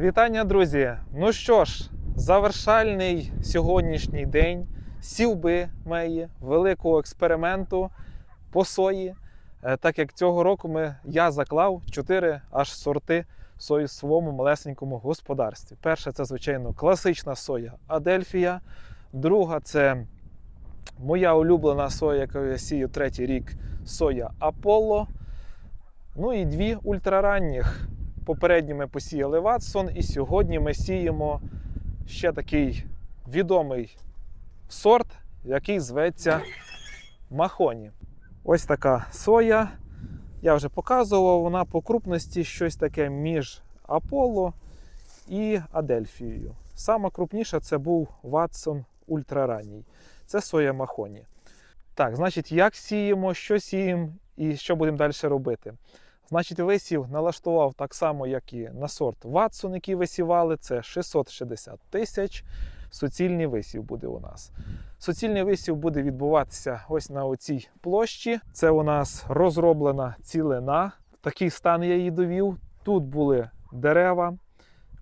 Вітання, друзі! Ну що ж, завершальний сьогоднішній день сівби моєї великого експерименту по сої. Е, Так як цього року ми, я заклав 4 аж сорти сої в своєму малесенькому господарстві. Перша це, звичайно, класична соя Адельфія. Друга це моя улюблена соя, яку я сію третій рік соя Аполло. Ну і дві ультраранніх. Попередньо ми посіяли Ватсон, і сьогодні ми сіємо ще такий відомий сорт, який зветься Махоні. Ось така соя. Я вже показував, вона по крупності щось таке між Аполло і Адельфією. Сама крупніша це був Ватсон ультраранній. Це соя Махоні. Так, значить, як сіємо, що сіємо і що будемо далі робити. Значить, висів налаштував так само, як і на сорт Ватсон, який висівали. Це 660 тисяч. Суцільний висів буде у нас. Суцільний висів буде відбуватися ось на оцій площі. Це у нас розроблена цілина. Такий стан я її довів. Тут були дерева,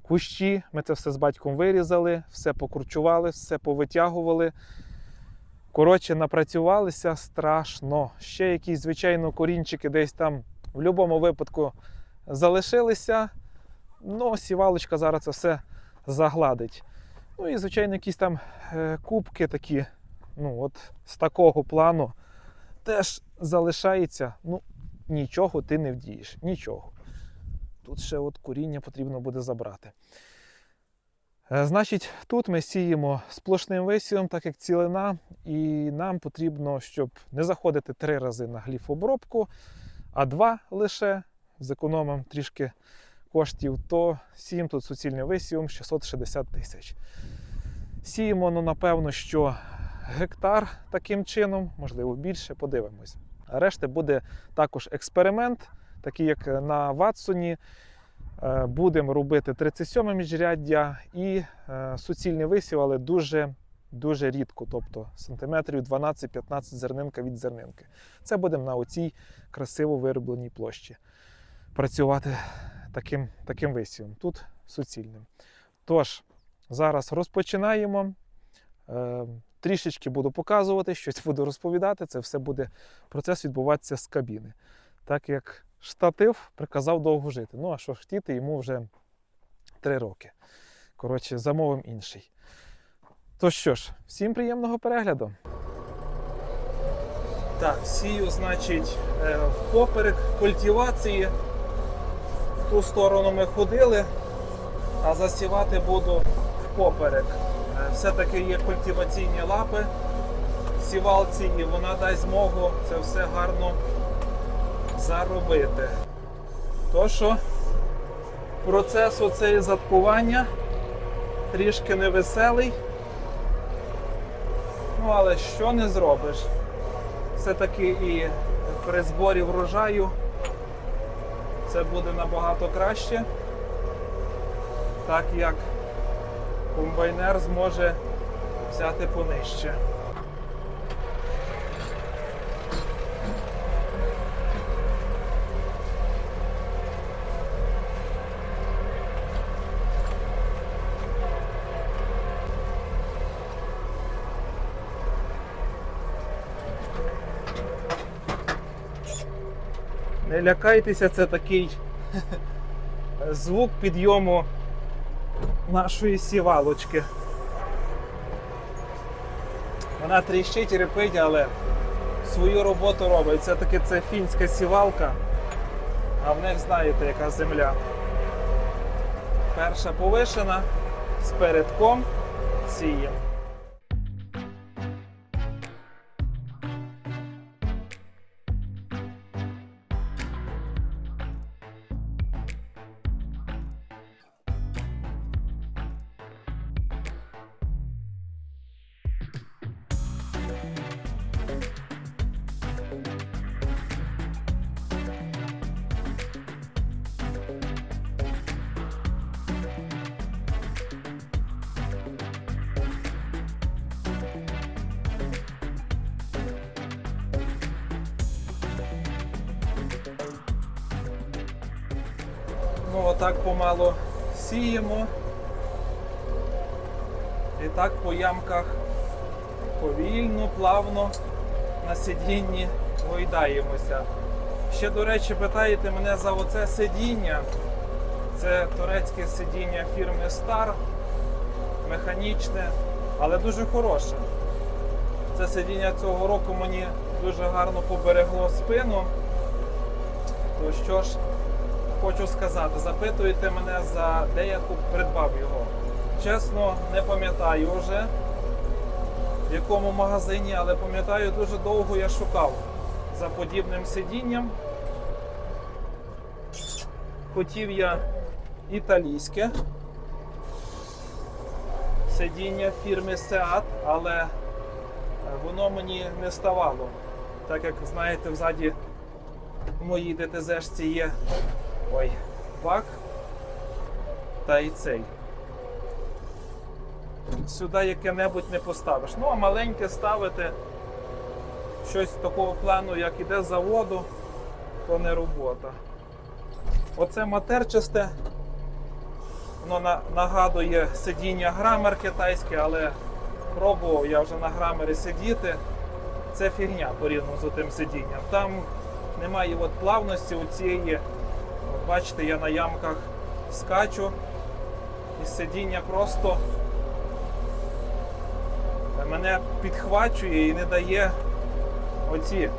кущі. Ми це все з батьком вирізали, все покручували, все повитягували. Коротше, напрацювалися страшно. Ще якісь, звичайно, корінчики десь там в будь-якому випадку залишилися. Ну, сівалочка зараз це все загладить. Ну і, звичайно, якісь там е, кубки такі, ну, от з такого плану теж залишається. Ну, нічого ти не вдієш. Нічого. Тут ще от коріння потрібно буде забрати. Е, Значить, тут ми сіємо сплошним висівом, так як цілина, і нам потрібно, щоб не заходити три рази на гліфобробку, а два лише зекономимо трішки коштів, то сіємо тут суцільним висівом 660 тисяч. Сіємо, ну, напевно, що гектар таким чином, можливо, більше, подивимось. А решта буде також експеримент, такий як на Ватсоні. Е, Будемо робити 37 міжряддя і е, суцільний висів, але дуже дуже рідко, тобто сантиметрів 12-15 зернинка від зернинки. Це будемо на оцій красиво виробленій площі працювати таким, таким висівом. Тут суцільним. Тож, зараз розпочинаємо. Е, Трішечки буду показувати, щось буду розповідати. Це все буде процес відбуватися з кабіни. Так як штатив приказав довго жити. Ну, а що ж хотіти, йому вже 3 роки. Коротше, замовимо інший. То що ж, всім приємного перегляду. Так, сію, значить, е, впоперек культивації. В ту сторону ми ходили, а засівати буду впоперек. Е, Все-таки є культиваційні лапи в сівалці, і вона дасть змогу це все гарно заробити. То що процес оцеї заткування трішки невеселий. Ну, але що не зробиш? Все-таки і при зборі врожаю це буде набагато краще, так як комбайнер зможе взяти понижче. Лякайтеся, це такий звук підйому нашої сівалочки. Вона тріщить і репить, але свою роботу робить. Це таки це фінська сівалка, а в них знаєте, яка земля. Перша повишена з передком сіємо. Отак помало сіємо. І так по ямках повільно, плавно на сидінні гойдаємося. Ще, до речі, питаєте мене за оце сидіння. Це турецьке сидіння фірми Star, механічне, але дуже хороше. Це сидіння цього року мені дуже гарно поберегло спину. То що ж, хочу сказати, запитуєте мене за де я придбав його. Чесно, не пам'ятаю вже в якому магазині, але пам'ятаю, дуже довго я шукав за подібним сидінням. Хотів я італійське сидіння фірми Seat, але е, воно мені не ставало. Так як знаєте, взаді в моїй ДТЗ є ой, бак та і цей. Сюди яке-небудь не поставиш. Ну, а маленьке ставити щось такого плану, як іде з заводу, то не робота. Оце матерчасте, воно на- нагадує сидіння грамер китайське, але пробував я вже на грамері сидіти. Це фігня порівняно з тим сидінням. Там немає от плавності у цієї. Бачите, я на ямках скачу, і сидіння просто мене підхвачує і не дає оці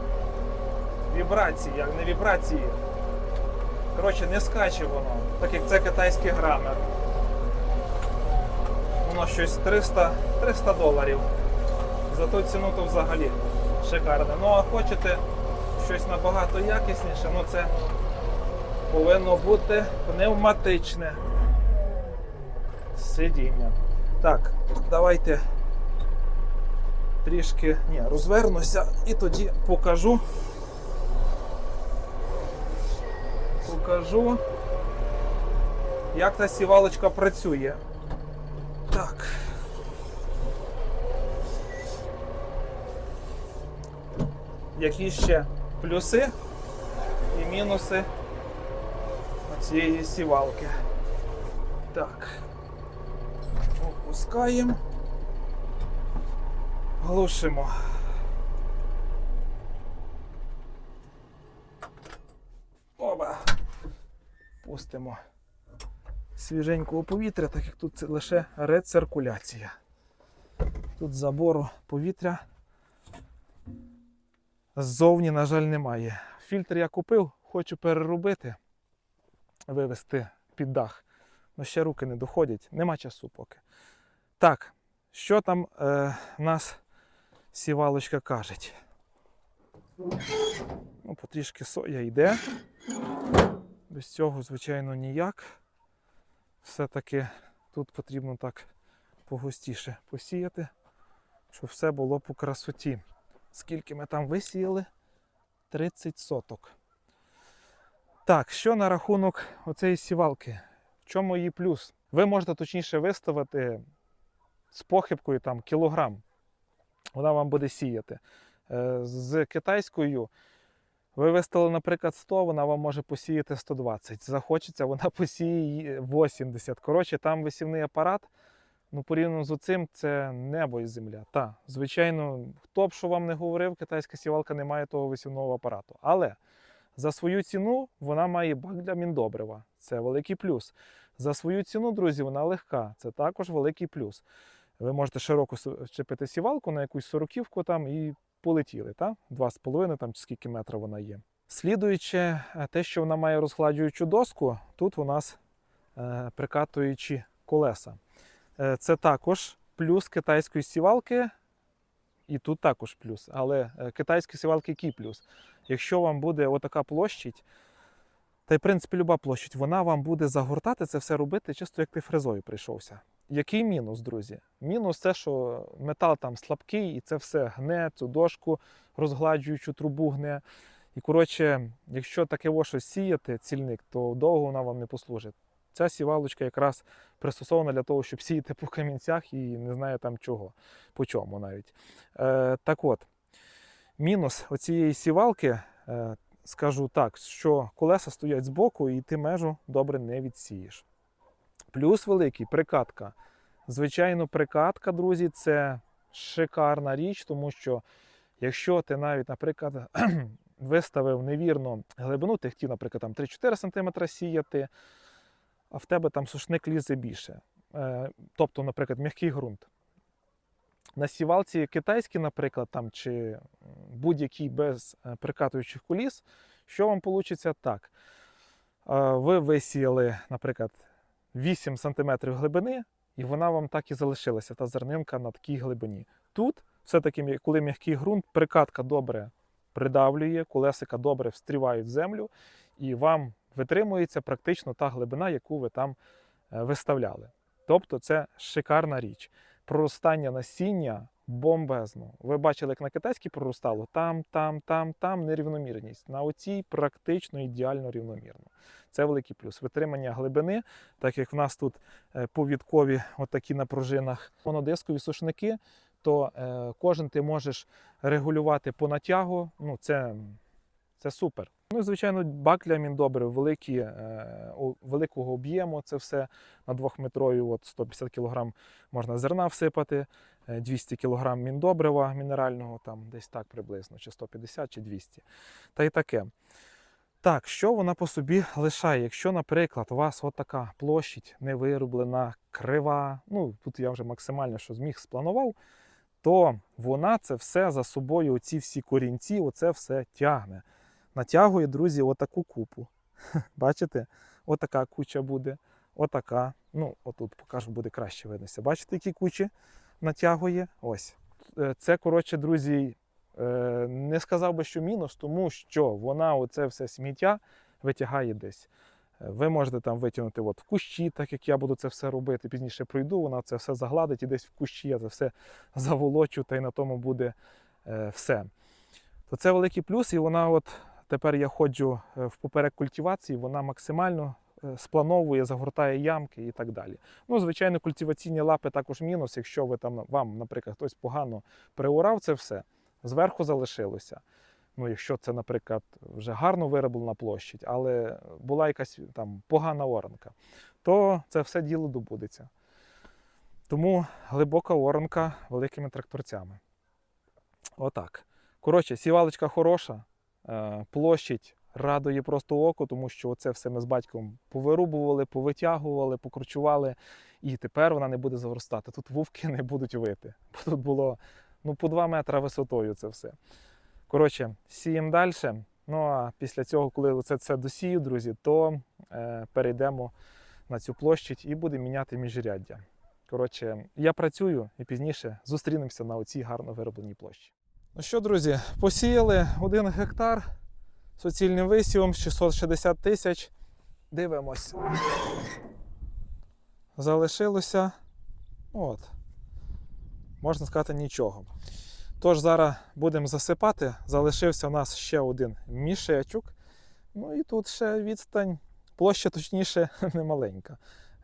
вібрації, як не вібрації. Коротше, не скаче воно, так як це китайський грамер. Воно щось 300, 300 доларів. За ту ціну то взагалі шикарне. Ну а хочете щось набагато якісніше, ну це повинно бути пневматичне сидіння. Так, давайте трішки ні, розвернуся і тоді покажу. Покажу, як та сівалочка працює. Так. Які ще плюси і мінуси цієї сівалки. Так. Опускаємо. Глушимо. Оба. Пустимо свіженького повітря, так як тут це лише рециркуляція. Тут забору повітря ззовні, на жаль, немає. Фільтр я купив, хочу переробити, вивести під дах. Ну ще руки не доходять, нема часу поки. Так, що там е, нас сівалочка каже? Ну, потрішки соя йде. Без цього, звичайно, ніяк. Все-таки тут потрібно так погустіше посіяти, щоб все було по красоті. Скільки ми там висіяли? 30 соток. Так, що на рахунок оцеї сівалки? В чому її плюс? Ви можете точніше виставити з похибкою там кілограм. Вона вам буде сіяти. Е, З китайською ви виставили, наприклад, 100, вона вам може посіяти 120. Захочеться, вона посіє 80. Коротше, там висівний апарат. Ну, порівняно з оцим, це небо і земля. Та, звичайно, хто б що вам не говорив, китайська сівалка не має того висівного апарату. Але за свою ціну вона має бак для міндобрива. Це великий плюс. За свою ціну, друзі, вона легка. Це також великий плюс. Ви можете широко чепити сівалку на якусь сороківку там і полетіли, та? 2,5 там чи скільки метра вона є. Слідуючи, е, те, що вона має розгладжуючу доску, тут у нас е, прикатуючі колеса. Е, це також плюс китайської сівалки, і тут також плюс. Але е, китайські сівалки який плюс? Якщо вам буде отака площадь, та й в принципі люба площадь, вона вам буде загортати це все робити, чисто як ти фрезою прийшовся. Який мінус, друзі? Мінус це, що метал там слабкий, і це все гне, цю дошку розгладжуючу трубу гне. І коротше, якщо таке щось сіяти, цільник, то довго вона вам не послужить. Ця сівалочка якраз пристосована для того, щоб сіяти по камінцях і не знаю там чого, по чому навіть. Е, так от, мінус оцієї сівалки, е, скажу так, що колеса стоять збоку і ти межу добре не відсієш. Плюс великий прикатка. Звичайно, прикатка, друзі, це шикарна річ, тому що якщо ти навіть, наприклад, виставив невірно глибину, ти хотів, наприклад, там 3-4 см сіяти, а в тебе там сушник лізе більше. Е, Тобто, наприклад, м'який ґрунт. На сівалці китайській, наприклад, там, чи будь-який без е, прикатуючих куліс, що вам вийде так? Е, Ви висіяли, наприклад, 8 см глибини, і вона вам так і залишилася, та зернинка на такій глибині. Тут, все-таки, коли м'який ґрунт, прикатка добре придавлює, колесика добре встрівають в землю, і вам витримується практично та глибина, яку ви там е, виставляли. Тобто це шикарна річ. Проростання насіння бомбезно. Ви бачили, як на китайській проростало? Там, там, там, там нерівномірність. На оцій практично ідеально рівномірно. Це великий плюс. Витримання глибини, так як в нас тут е, повідкові отакі на пружинах монодискові сушники, то е, кожен ти можеш регулювати по натягу. Ну, це, це супер. Ну і звичайно, бак для міндобрив великі, е, великого об'єму. Це все на двохметрові, от 150 кг можна зерна всипати, е, 200 кг міндобрива мінерального, там десь так приблизно, чи 150, чи 200. Та й таке. Так, що вона по собі лишає? Якщо, наприклад, у вас от така площадь не вироблена, крива, ну тут я вже максимально що зміг спланував, то вона це все за собою, оці всі корінці, оце все тягне. Натягує, друзі, отаку купу. Бачите? Отака куча буде, отака. Ну, отут покажу, буде краще виднося. Бачите, які кучі натягує? Ось. Е, Це, коротше, друзі, е, не сказав би, що мінус, тому що вона оце все сміття витягає десь. Е, Ви можете там витягнути от в кущі, так як я буду це все робити. Пізніше пройду, вона це все загладить і десь в кущі я це все заволочу, та й на тому буде все. То це великий плюс, і вона от тепер я ходжу е, в поперек культивації, вона максимально е, сплановує, загортає ямки і так далі. Ну, звичайно, культиваційні лапи також мінус, якщо ви там вам, наприклад, хтось погано приурав це все, зверху залишилося. Ну, якщо це, наприклад, вже гарно вироблена площадь, але була якась там погана оранка, то це все діло добудеться. Тому глибока оранка великими тракторцями. Отак. Коротше, сівалочка хороша, площадь радує просто око, тому що це все ми з батьком повирубували, повитягували, покручували, і тепер вона не буде завростати. Тут вовки не будуть вити. Бо тут було ну, по 2 метри висотою це все. Коротше, сіємо далі. Ну а після цього, коли це все досію, друзі, то е, перейдемо на цю площадь і будемо міняти міжряддя. Коротше, я працюю і пізніше зустрінемося на оцій гарно виробленій площі. Ну що, друзі, посіяли 1 гектар суцільним висівом 660 тисяч. Дивимось. Залишилося. ну От. Можна сказати, нічого. Тож зараз будемо засипати. Залишився у нас ще один мішечок. Ну і тут ще відстань, площа точніше, немаленька.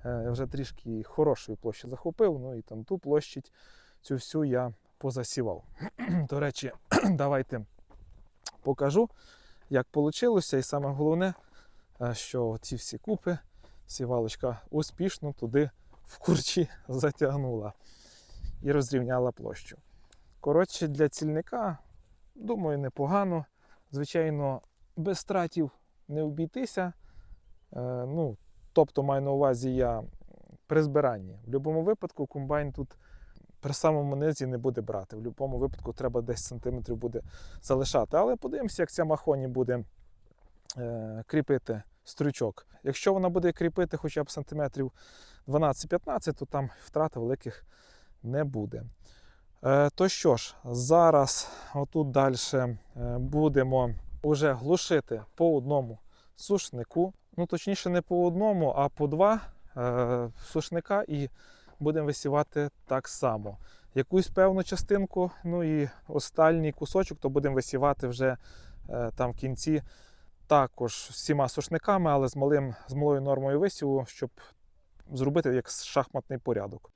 Е, Вже трішки хорошої площі захопив, ну і там ту площадь цю всю я позасівав. До речі, давайте покажу, як вийшло. І саме головне, е, що ці всі купи сівалочка успішно туди в курчі затягнула і розрівняла площу. Коротше, для цільника, думаю, непогано. Звичайно, без стратів не обійтися. Е, ну, тобто, маю на увазі я при збиранні. В будь-якому випадку комбайн тут при самому низі не буде брати. В будь-якому випадку треба 10 см буде залишати. Але подивимося, як ця махоні буде е, кріпити стрючок. Якщо вона буде кріпити хоча б сантиметрів 12-15, то там втрат великих не буде. Е, то що ж, зараз отут далі будемо вже глушити по одному сушнику. Ну, точніше, не по одному, а по два е, сушника і будемо висівати так само. Якусь певну частинку, ну і останній кусочок, то будемо висівати вже е, там в кінці також всіма сушниками, але з, малим, з малою нормою висіву, щоб зробити як шахматний порядок.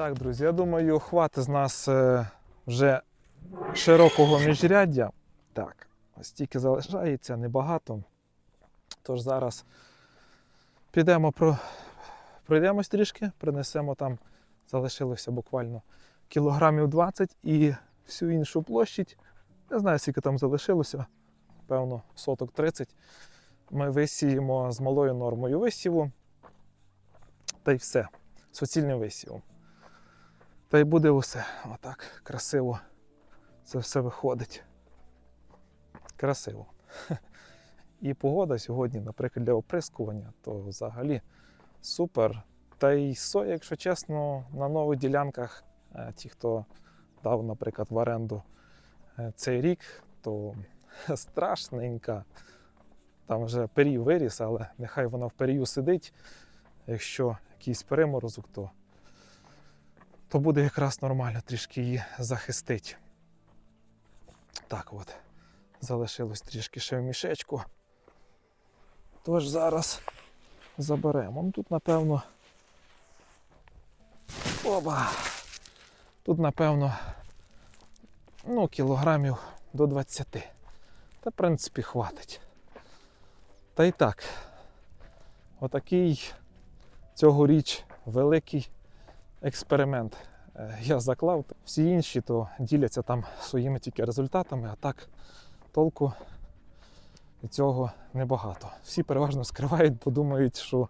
Так, друзі, я думаю, хватить з нас е, вже широкого міжряддя. Так, ось тільки залишається небагато. Тож зараз підемо про... пройдемось трішки, принесемо там, залишилося буквально кілограмів 20 і всю іншу площадь. Не знаю, скільки там залишилося, певно, соток 30. Ми висіємо з малою нормою висіву. Та й все. Суцільним висівом. Та й буде усе. Отак красиво це все виходить. Красиво. І погода сьогодні, наприклад, для оприскування, то взагалі супер. Та й соя, якщо чесно, на нових ділянках, е, ті, хто дав, наприклад, в оренду е, цей рік, то страшненька. Там вже перій виріс, але нехай вона в перію сидить. Якщо якийсь переморозок, то, то буде якраз нормально трішки її захистить. Так от, залишилось трішки ще в мішечку. Тож зараз заберемо. Тут, напевно. Оба! Тут, напевно, ну, кілограмів до 20. Та, в принципі, хватить. Та й так, отакий цьогоріч великий експеримент е, я заклав. Всі інші то діляться там своїми тільки результатами, а так толку цього небагато. Всі переважно скривають, бо думають, що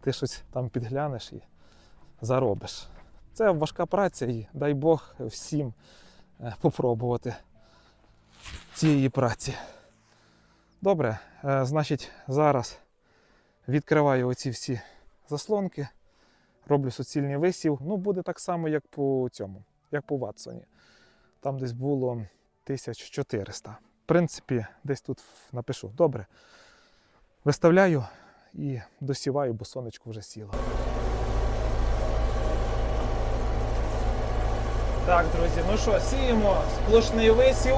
ти щось там підглянеш і заробиш. Це важка праця, і дай Бог всім е, попробувати цієї праці. Добре, е, значить, зараз відкриваю оці всі заслонки, роблю суцільний висів. Ну, буде так само, як по цьому, як по Ватсоні. Там десь було 1400. В принципі, десь тут напишу. Добре. Виставляю і досіваю, бо сонечко вже сіло. Так, друзі, ну що, сіємо сплошний висів,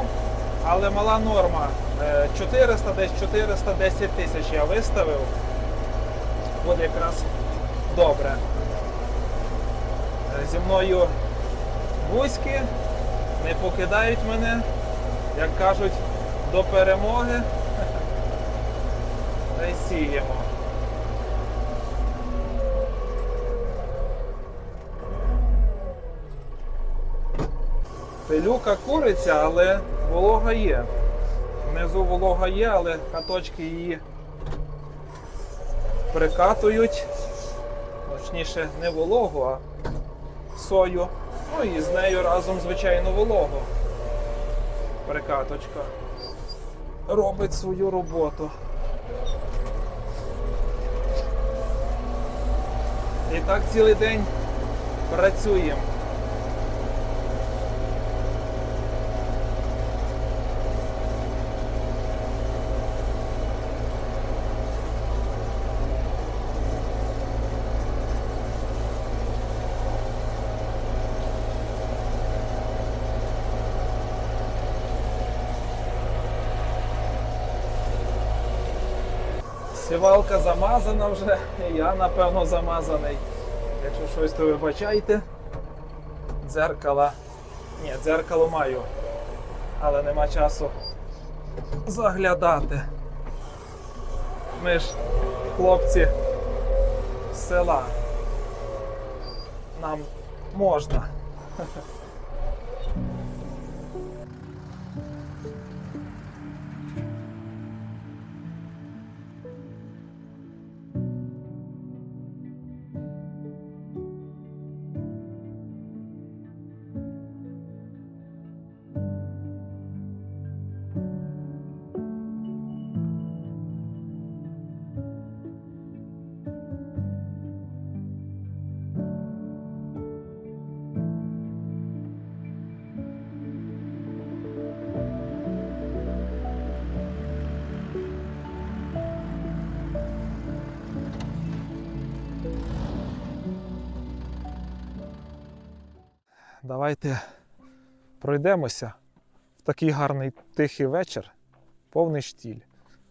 але мала норма. Е, 400, десь 410 тисяч я виставив. Буде якраз добре. Зі мною бузьки не покидають мене, як кажуть, до перемоги. Та й сіємо. Пилюка куриця, але волога є. Внизу волога є, але каточки її прикатують. Точніше, не вологу, а сою. Ну і з нею разом, звичайно, вологу. Прикаточка робить свою роботу. І так цілий день працюємо. Сівалка замазана вже, я напевно замазаний. Якщо щось, то вибачайте. Дзеркала. Ні, дзеркало маю, але нема часу заглядати. Ми ж хлопці з села. Нам можна. Давайте пройдемося в такий гарний тихий вечір, повний штіль.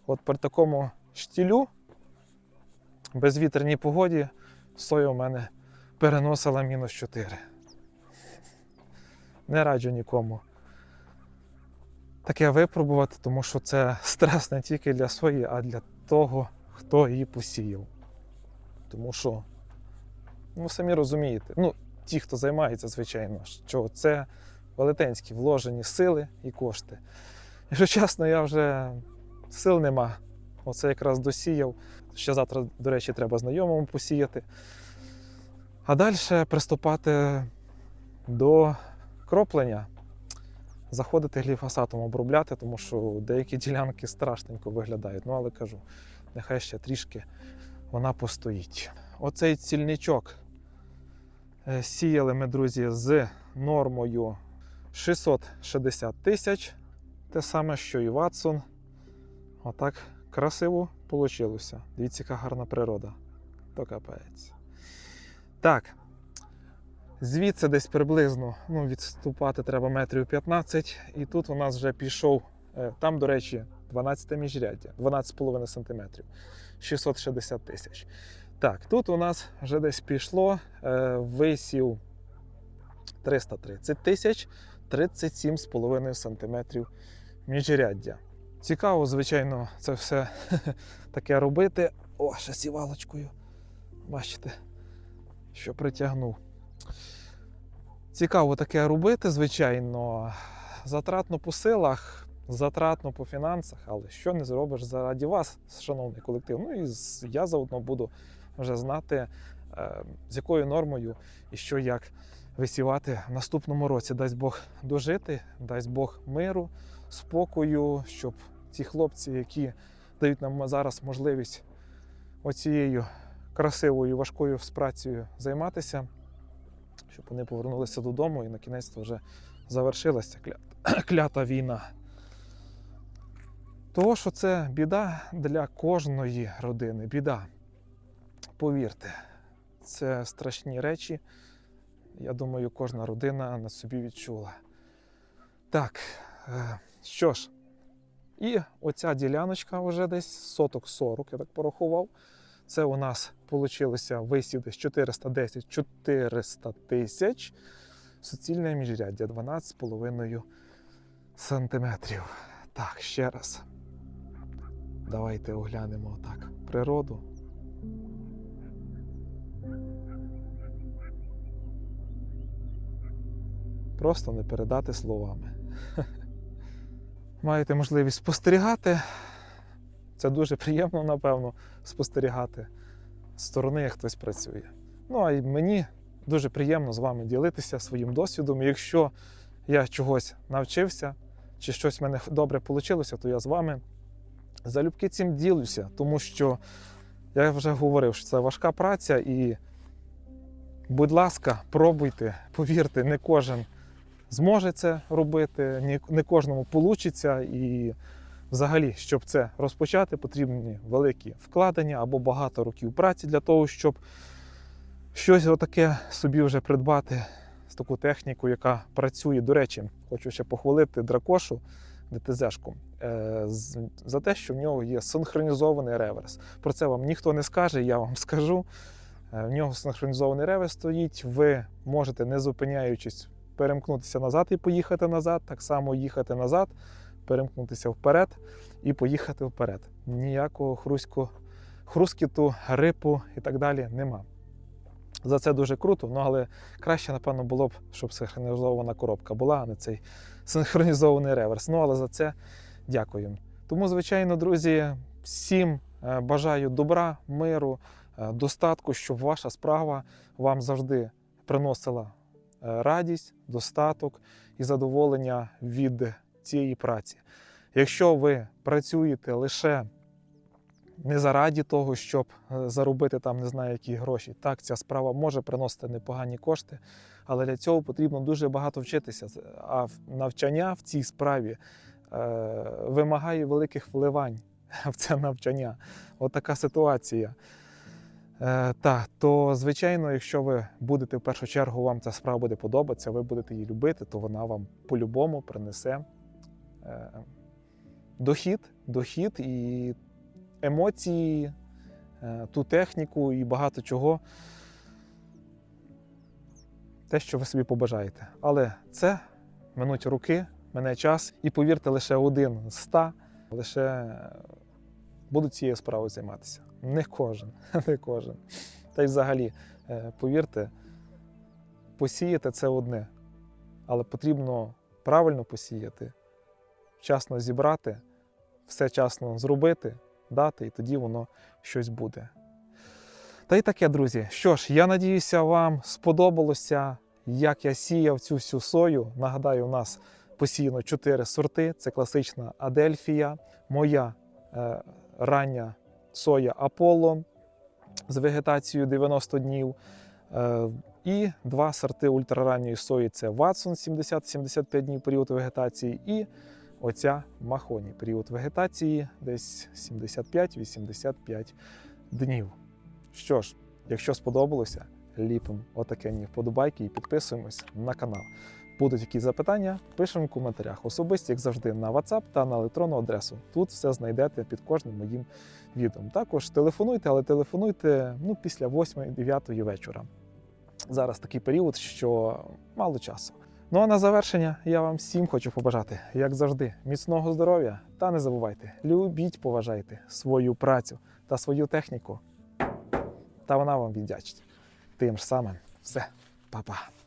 От при такому штілю, безвітряній погоді, соя у мене переносила мінус 4. Не раджу нікому таке випробувати, тому що це стрес не тільки для своєї, а для того, хто її посіяв. Тому що, ну, самі розумієте, ну, ті, хто займається, звичайно, що це велетенські вложені сили і кошти. Якщо чесно, я вже сил нема. Оце якраз досіяв. Ще завтра, до речі, треба знайомому посіяти. А далі приступати до кроплення, заходити гліфосатом обробляти, тому що деякі ділянки страшненько виглядають. Ну, але кажу, нехай ще трішки вона постоїть. Оцей цільничок сіяли ми, друзі, з нормою 660 тисяч. Те саме, що і Ватсон. Отак красиво вийшло. Дивіться, яка гарна природа. То капець. Так. Звідси десь приблизно ну, відступати треба метрів 15. І тут у нас вже пішов, е, там, до речі, 12 міжряддя, 12,5 см, 660 тисяч. Так, тут у нас вже десь пішло е, висів 330 тисяч, 37,5 см міжряддя. Цікаво, звичайно, це все таке робити. О, ще сівалочкою. Бачите, що притягнув. Цікаво таке робити, звичайно. Затратно по силах, затратно по фінансах, але що не зробиш заради вас, шановний колектив. Ну і я заодно буду вже знати, е, з якою нормою і що як висівати в наступному році. Дасть Бог дожити, дасть Бог миру, спокою, щоб ці хлопці, які дають нам зараз можливість оцією красивою важкою працею займатися, щоб вони повернулися додому і на кінець вже завершилася кля- клята війна. Того, що це біда для кожної родини. Біда. Повірте, це страшні речі. Я думаю, кожна родина на собі відчула. Так, е, що ж, і оця діляночка вже десь соток 40, я так порахував. Це у нас вийшло висів десь 410-400 тисяч. Суцільне міжряддя 12,5 сантиметрів. Так, ще раз. Давайте оглянемо так природу. Просто не передати словами. Маєте можливість спостерігати. Це дуже приємно, напевно, спостерігати з сторони, як хтось працює. Ну а й мені дуже приємно з вами ділитися своїм досвідом. Якщо я чогось навчився, чи щось в мене добре вийшло, то я з вами залюбки цим ділюся, тому що я вже говорив, що це важка праця, і, будь ласка, пробуйте, повірте, не кожен зможе це робити, не кожному вийде. І взагалі, щоб це розпочати, потрібні великі вкладення або багато років праці для того, щоб щось отаке собі вже придбати з таку техніку, яка працює. До речі, хочу ще похвалити дракошу ДТЗ-шку е, за те, що в нього є синхронізований реверс. Про це вам ніхто не скаже, я вам скажу. Е, В нього синхронізований реверс стоїть. Ви можете, не зупиняючись, перемкнутися назад і поїхати назад, так само їхати назад, перемкнутися вперед і поїхати вперед. Ніякого хруську, хрускіту, рипу і так далі нема. За це дуже круто, ну але краще, напевно, було б, щоб синхронізована коробка була, а не цей синхронізований реверс. Ну, але за це дякую. Тому, звичайно, друзі, всім е, бажаю добра, миру, е, достатку, щоб ваша справа вам завжди приносила е, радість, достаток і задоволення від цієї праці. Якщо ви працюєте лише не заради того, щоб е, заробити там не знаю які гроші, так ця справа може приносити непогані кошти, але для цього потрібно дуже багато вчитися. А навчання в цій справі е, вимагає великих вливань в це навчання. От ситуація. Е, так, то звичайно, якщо ви будете в першу чергу, вам ця справа буде подобатися, ви будете її любити, то вона вам по-любому принесе е, дохід, дохід і емоції, е, ту техніку і багато чого. Те, що ви собі побажаєте. Але це минуть руки, мене час, і повірте, лише один з ста лише будуть цією справою займатися. Не кожен, не кожен. Та й взагалі, е, повірте, посіяти це одне, але потрібно правильно посіяти, вчасно зібрати, все часно зробити, дати, і тоді воно щось буде. Та й таке, друзі. Що ж, я надіюся, вам сподобалося, як я сіяв цю всю сою. Нагадаю, у нас посіяно 4 сорти: це класична Адельфія, моя е, рання соя Аполло з вегетацією 90 днів. Е, і два сорти ультраранньої сої це Ватсон 70-75 днів період вегетації, і оця Махоні період вегетації десь 75-85 днів. Що ж, якщо сподобалося, ліпимо отаке мені вподобайки і підписуємось на канал. Будуть якісь запитання, пишемо в коментарях. Особисто, як завжди, на WhatsApp та на електронну адресу. Тут все знайдете під кожним моїм відео. Також телефонуйте, але телефонуйте ну, після 8-9 вечора. Зараз такий період, що мало часу. Ну а на завершення я вам всім хочу побажати, як завжди, міцного здоров'я та не забувайте, любіть, поважайте свою працю та свою техніку. Та вона вам віддячить. Тим ж самим все, па-па.